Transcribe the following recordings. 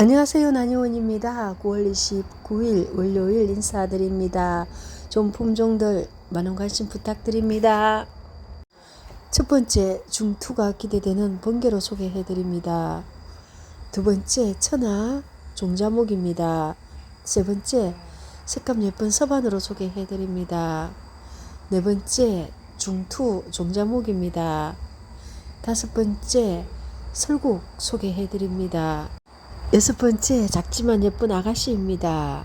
안녕하세요. 난이원입니다. 9월 29일 월요일 인사드립니다. 좀 품종들 많은 관심 부탁드립니다. 첫 번째 중투가 기대되는 번개로 소개해 드립니다. 두 번째 천하 종자목입니다. 세 번째 색감 예쁜 서반으로 소개해 드립니다. 네 번째 중투 종자목입니다. 다섯 번째 설국 소개해 드립니다. 여섯 번째 작지만 예쁜 아가씨입니다.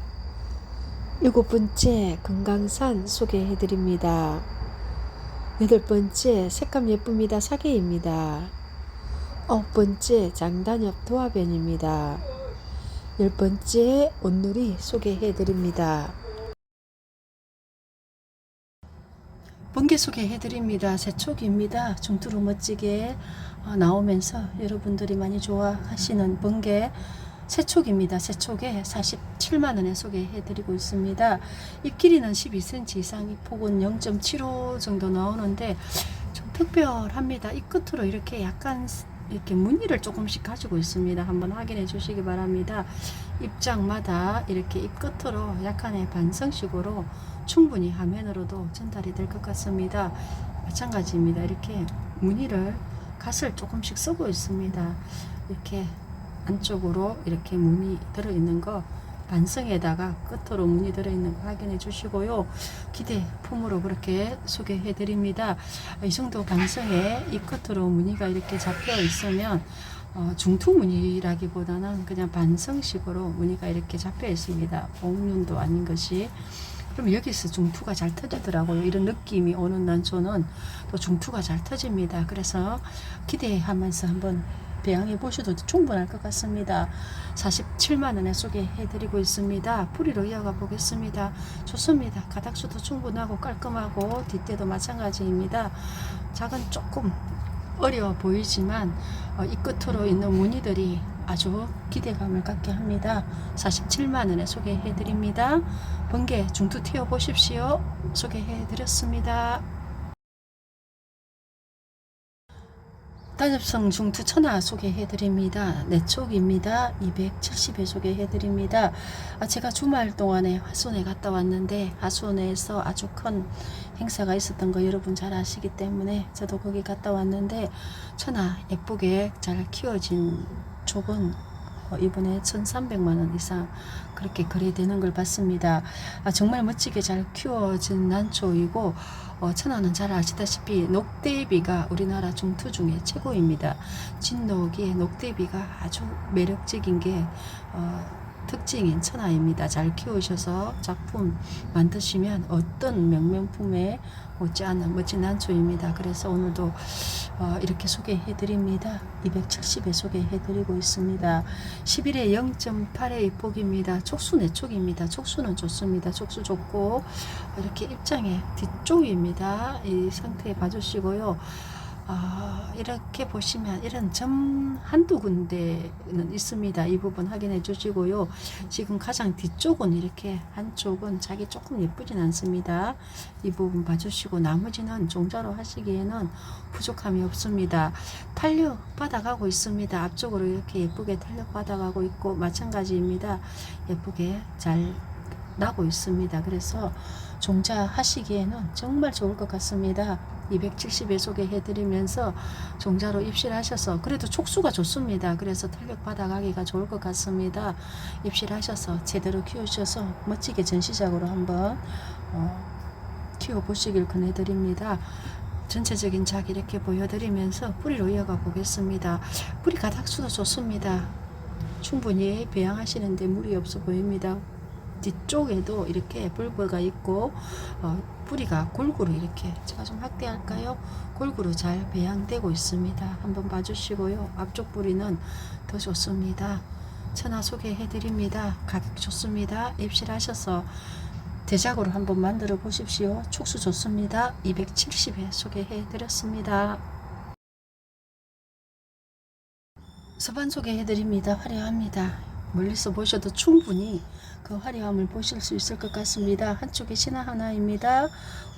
일곱 번째 금강산 소개해 드립니다. 여덟 번째 색감 예쁩니다. 사계입니다. 아홉 번째 장단엽 도화변입니다. 열 번째 온누리 소개해 드립니다. 번개 소개해 드립니다. 새촉입니다. 중투로 멋지게 어, 나오면서 여러분들이 많이 좋아하시는 번개 새촉입니다. 새촉에 47만 원에 소개해 드리고 있습니다. 잎 길이는 12cm 이상, 잎 폭은 0.75 정도 나오는데 좀 특별합니다. 잎 끝으로 이렇게 약간 이렇게 무늬를 조금씩 가지고 있습니다. 한번 확인해 주시기 바랍니다. 입장마다 이렇게 잎 끝으로 약간의 반성식으로 충분히 화면으로도 전달이 될 것 같습니다. 마찬가지입니다. 이렇게 무늬를 갓을 조금씩 쓰고 있습니다. 이렇게 안쪽으로 이렇게 무늬 들어있는 거 반성에다가 끝으로 무늬 들어있는 거 확인해 주시고요. 기대품으로 그렇게 소개해 드립니다. 이 정도 반성에 이 끝으로 무늬가 이렇게 잡혀 있으면 어, 중투 무늬라기보다는 그냥 반성식으로 무늬가 이렇게 잡혀 있습니다. 옥륜도 아닌 것이. 그럼 여기서 중투가 잘 터지더라고요. 이런 느낌이 오는 난초는 또 중투가 잘 터집니다. 그래서 기대하면서 한번 배양해 보셔도 충분할 것 같습니다. 47만 원에 소개해 드리고 있습니다. 뿌리로 이어가 보겠습니다. 좋습니다. 가닥수도 충분하고 깔끔하고 뒷대도 마찬가지입니다. 작은 조금 어려워 보이지만 어, 이 끝으로 있는 무늬들이 아주 기대감을 갖게 합니다. 47만 원에 소개해 드립니다. 번개 중투 튀어 보십시오. 소개해 드렸습니다. 단엽성 중투 천하 소개해 드립니다. 내촉입니다. 270에 소개해 드립니다. 아, 제가 주말 동안에 화순에 갔다 왔는데 화순에서 아주 큰 행사가 있었던 거 여러분 잘 아시기 때문에 저도 거기 갔다 왔는데 천하 예쁘게 잘 키워진 촉은 어, 이번에 1,300만 원 이상 그렇게 거래되는 걸 봤습니다. 아, 정말 멋지게 잘 키워진 난초이고 어, 천안은 잘 아시다시피 녹대비가 우리나라 중투 중에 최고입니다. 진녹이 녹대비가 아주 매력적인 게 어, 특징인 천하입니다. 잘 키우셔서 작품 만드시면 어떤 명명품에 못지않은 멋진 난초입니다. 그래서 오늘도 어, 이렇게 소개해 드립니다. 270에 소개해 드리고 있습니다. 11에 0.8의 폭입니다. 촉수 내촉입니다. 촉수는 좋습니다. 촉수 좋고 이렇게 입장에 뒤쪽입니다. 이 상태 봐주시고요. 아, 이렇게 보시면 이런 점 한두 군데는 있습니다. 이 부분 확인해 주시고요. 지금 가장 뒤쪽은 이렇게 한쪽은 자기 조금 예쁘진 않습니다. 이 부분 봐주시고 나머지는 종자로 하시기에는 부족함이 없습니다. 탄력 받아가고 있습니다. 앞쪽으로 이렇게 예쁘게 탄력 받아가고 있고 마찬가지입니다. 예쁘게 잘 나고 있습니다. 그래서 종자 하시기에는 정말 좋을 것 같습니다. 270에 소개해 드리면서 종자로 입실하셔서 그래도 촉수가 좋습니다. 그래서 탄력 받아가기가 좋을 것 같습니다. 입실하셔서 제대로 키우셔서 멋지게 전시작으로 한번 어, 키워 보시길 권해드립니다. 전체적인 작 이렇게 보여드리면서 뿌리로 이어가 보겠습니다. 뿌리 가닥수도 좋습니다. 충분히 배양하시는데 무리 없어 보입니다. 뒤쪽에도 이렇게 불보가 있고 어, 뿌리가 골고루 이렇게 제가 좀 확대할까요? 골고루 잘 배양되고 있습니다. 한번 봐주시고요. 앞쪽 뿌리는 더 좋습니다. 천하 소개해 드립니다. 가격 좋습니다. 입실하셔서 대작으로 한번 만들어 보십시오. 촉수 좋습니다. 270에 소개해 드렸습니다. 서반 소개해 드립니다. 화려합니다. 멀리서 보셔도 충분히 그 화려함을 보실 수 있을 것 같습니다. 한쪽에 신화 하나입니다.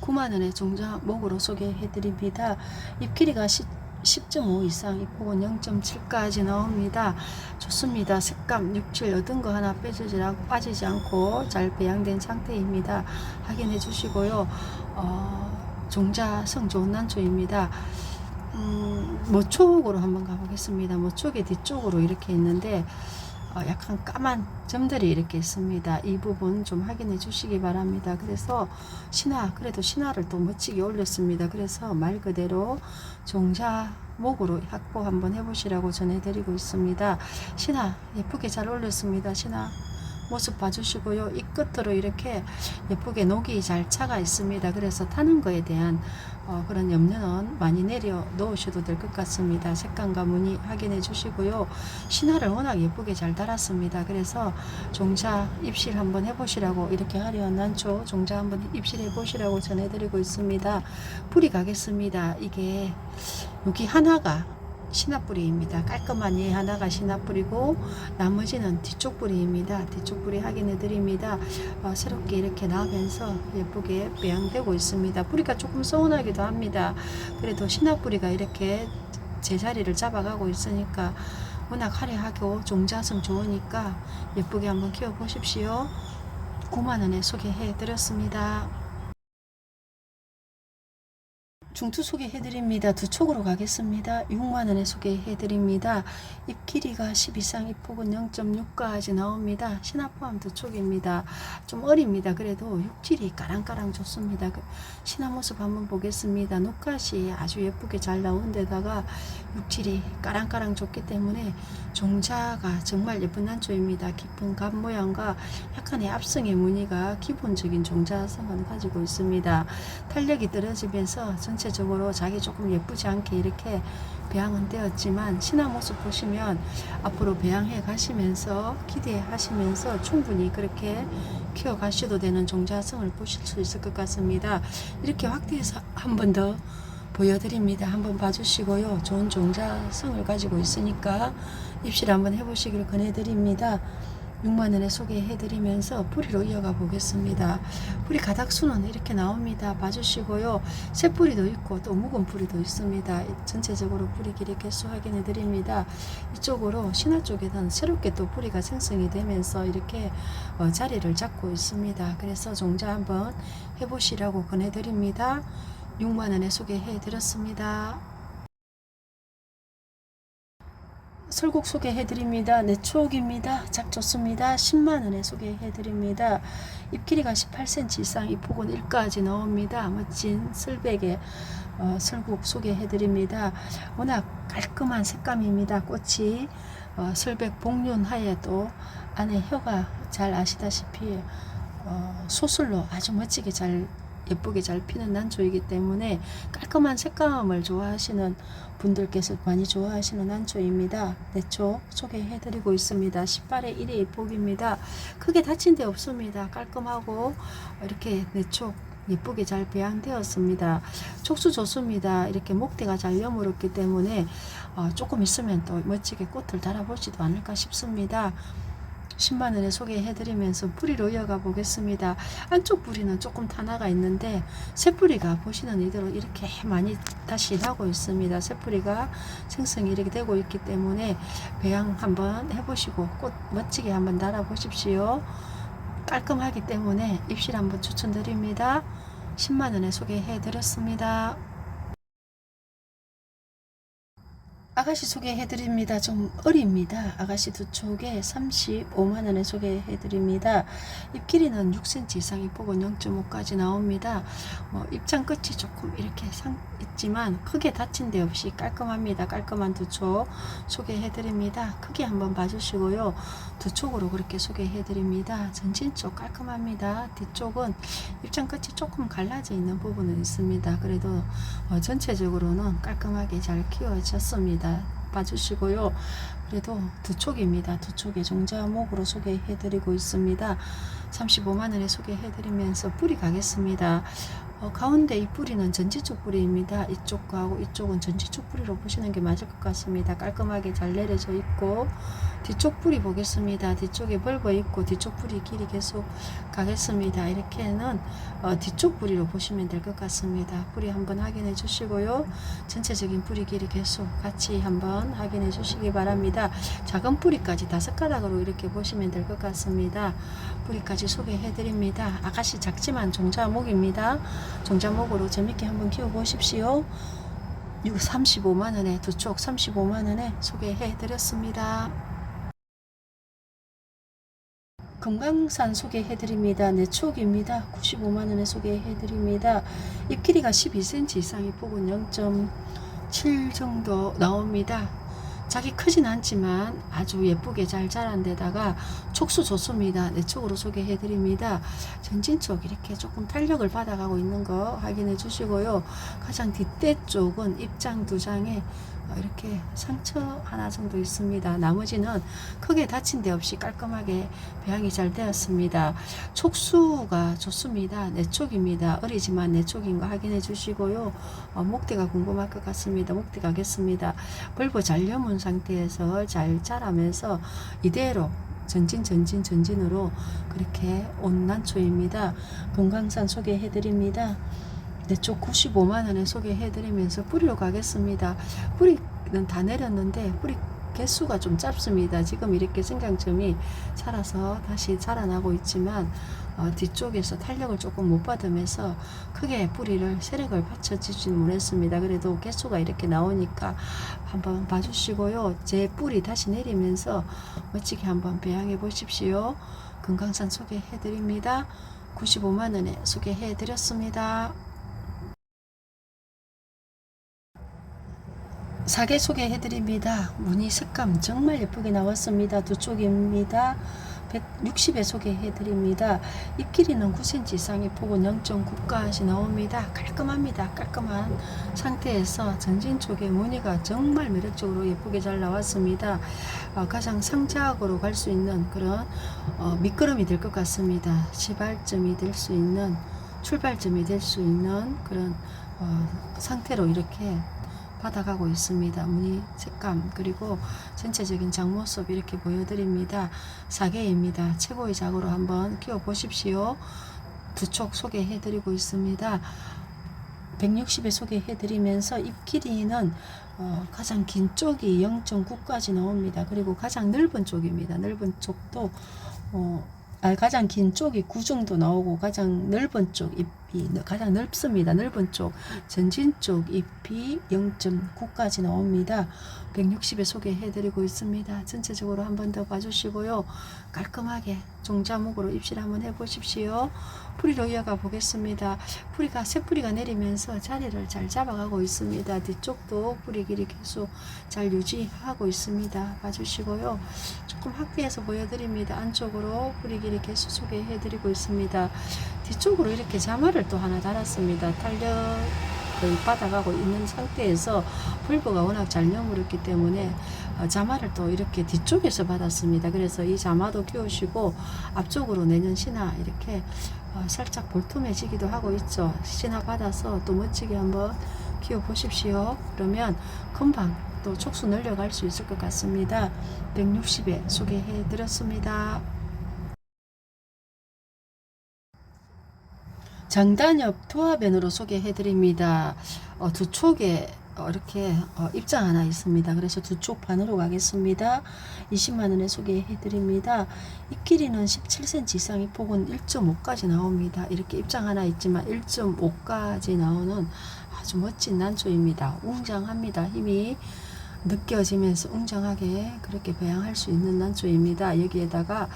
9만원의 종자 목으로 소개해 드립니다. 잎 길이가 10.5 이상, 이 폭은 0.7까지 나옵니다. 좋습니다. 색감, 육질 얻은 거 하나 빼지지, 않- 빠지지 않고 잘 배양된 상태입니다. 확인해 주시고요. 어, 종자 성 좋은 난초입니다. 음, 모촉으로 한번 가보겠습니다. 모촉의 뒤쪽으로 이렇게 있는데 어, 약간 까만 점들이 이렇게 있습니다. 이 부분 좀 확인해 주시기 바랍니다. 그래서 신화, 그래도 신화를 또 멋지게 올렸습니다. 그래서 말 그대로 종자 목으로 확보 한번 해보시라고 전해드리고 있습니다. 신화 예쁘게 잘 올렸습니다. 신화 모습 봐주시고요. 이 끝으로 이렇게 예쁘게 녹이 잘 차가 있습니다. 그래서 타는 거에 대한 어, 그런 염려는 많이 내려 놓으셔도 될 것 같습니다. 색감과 무늬 확인해 주시고요. 신화를 워낙 예쁘게 잘 달았습니다. 그래서 종자 입실 한번 해보시라고 이렇게 하려 난초 종자 한번 입실해 보시라고 전해드리고 있습니다. 뿌리 가겠습니다. 이게 여기 하나가 신화뿌리입니다. 깔끔한 얘 하나가 신화뿌리고 나머지는 뒤쪽 뿌리입니다. 뒤쪽 뿌리 확인해 드립니다. 어, 새롭게 이렇게 나오면서 예쁘게 배양되고 있습니다. 뿌리가 조금 서운하기도 합니다. 그래도 신화뿌리가 이렇게 제자리를 잡아가고 있으니까 워낙 화려하고 종자성 좋으니까 예쁘게 한번 키워 보십시오. 9만원에 소개해 드렸습니다. 중투 소개해드립니다. 두 촉으로 가겠습니다. 6만원에 소개해드립니다. 잎 길이가 10 이상, 잎 폭은 0.6까지 나옵니다. 신화 포함 두 촉입니다. 좀 어립니다. 그래도 육질이 까랑까랑 좋습니다. 그 신화 모습 한번 보겠습니다. 녹갓이 아주 예쁘게 잘 나온 데다가 육질이 까랑까랑 좋기 때문에 종자가 정말 예쁜 난초입니다. 깊은 갑 모양과 약간의 압성의 무늬가 기본적인 종자성을 가지고 있습니다. 탄력이 떨어지면서 전체 적으로 자기 조금 예쁘지 않게 이렇게 배양은 되었지만 신화 모습 보시면 앞으로 배양해 가시면서 기대하시면서 충분히 그렇게 키워 가셔도 되는 종자성을 보실 수 있을 것 같습니다. 이렇게 확대해서 한 번 더 보여드립니다. 한번 봐주시고요. 좋은 종자성을 가지고 있으니까 입실 한번 해보시길 권해드립니다. 6만원에 소개해드리면서 뿌리로 이어가 보겠습니다. 뿌리 가닥수는 이렇게 나옵니다. 봐주시고요. 새 뿌리도 있고 또 묵은 뿌리도 있습니다. 전체적으로 뿌리 길이 개수 확인해 드립니다. 이쪽으로 신화 쪽에는 새롭게 또 뿌리가 생성이 되면서 이렇게 어, 자리를 잡고 있습니다. 그래서 종자 한번 해보시라고 권해드립니다. 6만원에 소개해 드렸습니다. 설국 소개해드립니다. 네, 추억입니다. 작 좋습니다. 10만원에 소개해드립니다. 잎 길이가 18cm 이상, 잎 폭은 1까지 나옵니다. 멋진 설백의 어, 설국 소개해드립니다. 워낙 깔끔한 색감입니다. 꽃이 어, 설백 복륜하에도 안에 혀가 잘 아시다시피 어, 소술로 아주 멋지게 잘 예쁘게 잘 피는 난초이기 때문에 깔끔한 색감을 좋아하시는 분들께서 많이 좋아하시는 난초입니다. 내초 소개해드리고 있습니다. 18의 1의 입복입니다. 크게 다친 데 없습니다. 깔끔하고 이렇게 내초 예쁘게 잘 배양되었습니다. 촉수 좋습니다. 이렇게 목대가 잘 여물었기 때문에 어, 조금 있으면 또 멋지게 꽃을 달아보지도 않을까 싶습니다. 10만원에 소개해드리면서 뿌리로 이어가 보겠습니다. 안쪽 뿌리는 조금 타나가 있는데 새뿌리가 보시는 이대로 이렇게 많이 다시 나고 있습니다. 새뿌리가 생성이 이렇게 되고 있기 때문에 배양 한번 해보시고 꽃 멋지게 한번 달아보십시오. 깔끔하기 때문에 입실 한번 추천드립니다. 10만원에 소개해드렸습니다. 아가씨 소개해드립니다. 좀 어립니다. 아가씨 두 촉에 35만원에 소개해드립니다. 잎 길이는 6cm 이상, 잎 폭은 0.5까지 나옵니다. 뭐 입장 끝이 조금 이렇게 상 있지만 크게 다친 데 없이 깔끔합니다. 깔끔한 두 촉 소개해드립니다. 크게 한번 봐주시고요. 두 촉으로 그렇게 소개해드립니다. 전진 쪽 깔끔합니다. 뒤쪽은 입장 끝이 조금 갈라져 있는 부분은 있습니다. 그래도 어, 전체적으로는 깔끔하게 잘 키워졌습니다. 봐주시고요. 그래도 두 촉입니다. 두 촉의 종자목으로 소개해드리고 있습니다. 35만원에 소개해드리면서 뿌리 가겠습니다. 어, 가운데 이 뿌리는 전지 쪽 뿌리입니다. 이쪽하고 이쪽은 전지 쪽 뿌리로 보시는 게 맞을 것 같습니다. 깔끔하게 잘 내려져 있고 뒤쪽 뿌리 보겠습니다. 뒤쪽에 벌버 있고 뒤쪽 뿌리 길이 계속 가겠습니다. 이렇게는 어, 뒤쪽 뿌리로 보시면 될 것 같습니다. 뿌리 한번 확인해 주시고요. 전체적인 뿌리 길이 계속 같이 한번 확인해 주시기 바랍니다. 작은 뿌리까지 다섯 가닥으로 이렇게 보시면 될 것 같습니다. 뿌리까지 소개해 드립니다. 아가씨 작지만 종자목입니다. 종자목으로 재밌게 한번 키워 보십시오. 35만원에 두 쪽 35만원에 소개해 드렸습니다. 금강산 소개해 드립니다. 네 촉입니다. 95만원에 소개해 드립니다. 잎 길이가 12cm 이상이 폭은 0.7 정도 나옵니다. 자기 크진 않지만 아주 예쁘게 잘 자란 데다가 촉수 좋습니다. 내 쪽으로 소개해 드립니다. 전진 쪽 이렇게 조금 탄력을 받아가고 있는 거 확인해 주시고요. 가장 뒷대 쪽은 입장 두 장에 어, 이렇게 상처 하나 정도 있습니다. 나머지는 크게 다친 데 없이 깔끔하게 배양이 잘 되었습니다. 촉수가 좋습니다. 내 쪽입니다. 어리지만 내 쪽인 거 확인해 주시고요. 어, 목대가 궁금할 것 같습니다. 목대 가겠습니다. 벌브 잘 여문 상태에서 잘 자라면서 이대로 전진 전진 전진으로 그렇게 온 난초입니다. 금강산 소개해 드립니다. 내쪽 95만 원에 소개해 드리면서 뿌리로 가겠습니다. 뿌리는 다 내렸는데 뿌리 개수가 좀 짧습니다. 지금 이렇게 생강점이 자라서 다시 자라나고 있지만 어, 뒤쪽에서 탄력을 조금 못 받으면서 크게 뿌리를 세력을 받쳐주진 못했습니다. 그래도 개수가 이렇게 나오니까 한번 봐주시고요. 제 뿌리 다시 내리면서 멋지게 한번 배양해 보십시오. 금강산 소개해 드립니다. 95만 원에 소개해 드렸습니다. 사계 소개 해 드립니다. 무늬 색감 정말 예쁘게 나왔습니다. 두 쪽입니다. 160에 소개해 드립니다. 잎 길이는 9cm 이상의 폭은 0.9까지 나옵니다. 깔끔합니다. 깔끔한 상태에서 전진 쪽에 무늬가 정말 매력적으로 예쁘게 잘 나왔습니다. 어, 가장 상자학으로 갈 수 있는 그런 어, 밑거름이 될 것 같습니다. 시발점이 될 수 있는 출발점이 될 수 있는 그런 어, 상태로 이렇게 받아가고 있습니다. 무늬 색감 그리고 전체적인 장모습 이렇게 보여드립니다. 4개입니다. 최고의 작으로 한번 키워 보십시오. 두 촉 소개해드리고 있습니다. 160에 소개해드리면서 잎 길이는 어, 가장 긴 쪽이 0.9까지 나옵니다. 그리고 가장 넓은 쪽입니다. 넓은 쪽도 어, 아, 가장 긴 쪽이 9 정도 나오고 가장 넓은 쪽잎 이 가장 넓습니다. 넓은 쪽 전진 쪽 잎이 0.9까지 나옵니다. 160에 소개해드리고 있습니다. 전체적으로 한 번 더 봐주시고요. 깔끔하게 종자목으로 입실 한번 해보십시오. 뿌리로 이어가 보겠습니다. 뿌리가 새뿌리가 내리면서 자리를 잘 잡아가고 있습니다. 뒤쪽도 뿌리 길이 계속 잘 유지하고 있습니다. 봐주시고요. 조금 확대해서 보여드립니다. 안쪽으로 뿌리 길이 계속 소개해드리고 있습니다. 뒤쪽으로 이렇게 자마를 또 하나 달았습니다. 탄력을 받아가고 있는 상태에서 불보가 워낙 잘 여물었기 때문에 어, 자마를 또 이렇게 뒤쪽에서 받았습니다. 그래서 이 자마도 키우시고 앞쪽으로 내년 신화 이렇게 어, 살짝 볼통해지기도 하고 있죠. 신화 받아서 또 멋지게 한번 키워 보십시오. 그러면 금방 또 촉수 늘려갈 수 있을 것 같습니다. 160에 소개해 드렸습니다. 장단엽 투하변으로 소개해 드립니다. 어, 두 촉에 어, 이렇게 어, 입장 하나 있습니다. 그래서 두 쪽 반으로 가겠습니다. 20만 원에 소개해 드립니다. 잎 길이는 17cm 이상의 폭은 1.5까지 나옵니다. 이렇게 입장 하나 있지만 1.5까지 나오는 아주 멋진 난초입니다. 웅장합니다. 힘이 느껴지면서 웅장하게 그렇게 배양할 수 있는 난초입니다. 여기에다가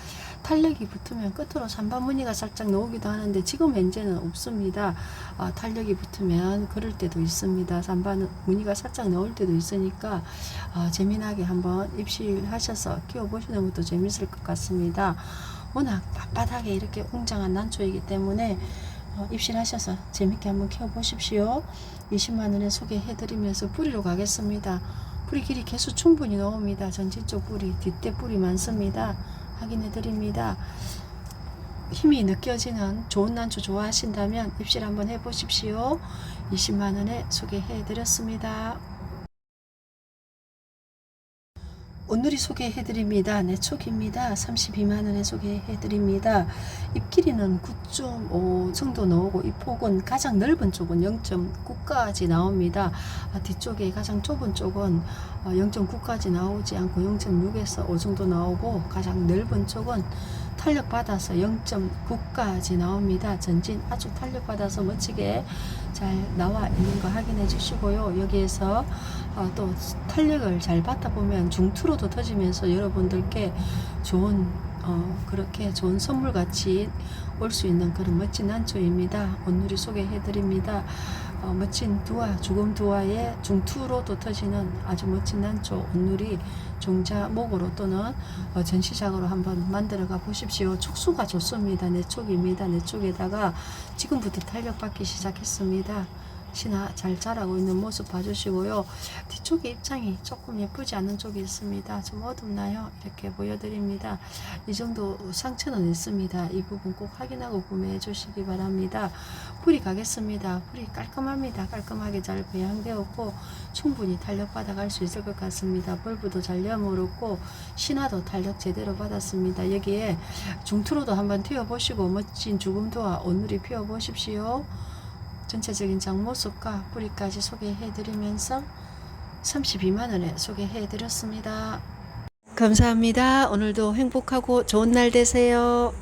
탄력이 붙으면 끝으로 산반 무늬가 살짝 나오기도 하는데 지금 현재는 없습니다. 아, 탄력이 붙으면 그럴 때도 있습니다. 산반 무늬가 살짝 나올 때도 있으니까 아, 재미나게 한번 입실하셔서 키워보시는 것도 재밌을 것 같습니다. 워낙 빳빳하게 이렇게 웅장한 난초이기 때문에 어, 입실하셔서 재밌게 한번 키워보십시오. 20만원에 소개해드리면서 뿌리로 가겠습니다. 뿌리 길이 개수 충분히 나옵니다. 전진 쪽 뿌리, 뒷대 뿌리 많습니다. 확인해 드립니다. 힘이 느껴지는 좋은 난초 좋아하신다면 입실 한번 해보십시오. 20만 원에 소개해 드렸습니다. 오늘이 소개해 드립니다. 내 촉입니다. 32만 원에 소개해 드립니다. 잎 길이는 9.5 정도 나오고 잎 폭은 가장 넓은 쪽은 0.9까지 나옵니다. 아, 뒤쪽에 가장 좁은 쪽은 0.9까지 나오지 않고 0.6에서 5 정도 나오고 가장 넓은 쪽은 탄력 받아서 0.9까지 나옵니다. 전진 아주 탄력 받아서 멋지게 잘 나와 있는 거 확인해 주시고요. 여기에서 어, 또 탄력을 잘 받다 보면 중투로도 터지면서 여러분들께 좋은 어, 그렇게 좋은 선물 같이 올 수 있는 그런 멋진 난초입니다. 오늘이 소개해 드립니다. 어, 멋진 두화, 죽음 두화의 중투로도 터지는 아주 멋진 난초 온누리 종자 목으로 또는 어, 전시작으로 한번 만들어가 보십시오. 촉수가 좋습니다. 내 쪽입니다. 내 쪽에다가 지금부터 탄력 받기 시작했습니다. 신화 잘 자라고 있는 모습 봐주시고요. 뒤쪽에 입장이 조금 예쁘지 않은 쪽이 있습니다. 좀 어둡나요? 이렇게 보여드립니다. 이 정도 상처는 있습니다. 이 부분 꼭 확인하고 구매해 주시기 바랍니다. 뿌리 가겠습니다. 뿌리 깔끔합니다. 깔끔하게 잘 배양되었고 충분히 탄력 받아갈 수 있을 것 같습니다. 벌브도 잘 여물었고 신화도 탄력 제대로 받았습니다. 여기에 중투로도 한번 튀어보시고 멋진 죽음도와 오늘이 피워보십시오. 전체적인 장 모습과 뿌리까지 소개해드리면서 32만원에 소개해드렸습니다. 감사합니다. 오늘도 행복하고 좋은 날 되세요.